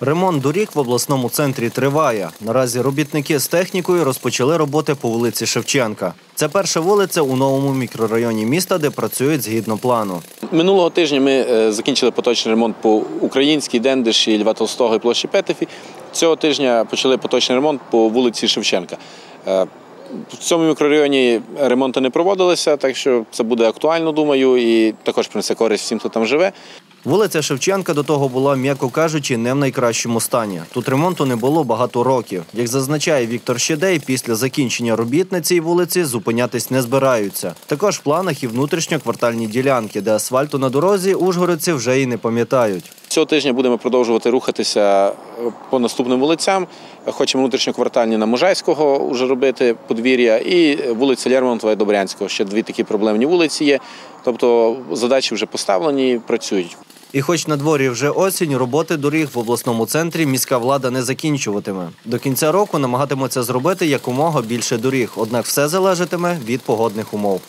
Ремонт доріг в обласному центрі триває. Наразі робітники з технікою розпочали роботи по вулиці Шевченка. Це перша вулиця у новому мікрорайоні міста, де працюють згідно плану. Минулого тижня ми е, закінчили поточний ремонт по Українській, Дендиші, Льва Толстого і площі Петефі. Цього тижня почали поточний ремонт по вулиці Шевченка. Е, В цьому мікрорайоні ремонти не проводилися, так що це буде актуально, думаю, і також принесе користь всім, хто там живе. Вулиця Шевченка до того була, м'яко кажучи, не в найкращому стані. Тут ремонту не було багато років. Як зазначає Віктор Щедей, після закінчення робіт на цій вулиці зупинятись не збираються. Також в планах і внутрішньоквартальні ділянки, де асфальту на дорозі ужгородці вже і не пам'ятають. Цього тижня будемо продовжувати рухатися е, по наступним вулицям. Хочемо внутрішньоквартальні на Можайського вже робити подвір'я і вулиця Лермонтова і Добрянського. Ще дві такі проблемні вулиці є. Тобто задачі вже поставлені, працюють. І хоч на дворі вже осінь, роботи доріг в обласному центрі міська влада не закінчуватиме. До кінця року намагатимуться зробити якомога більше доріг, однак все залежатиме від погодних умов.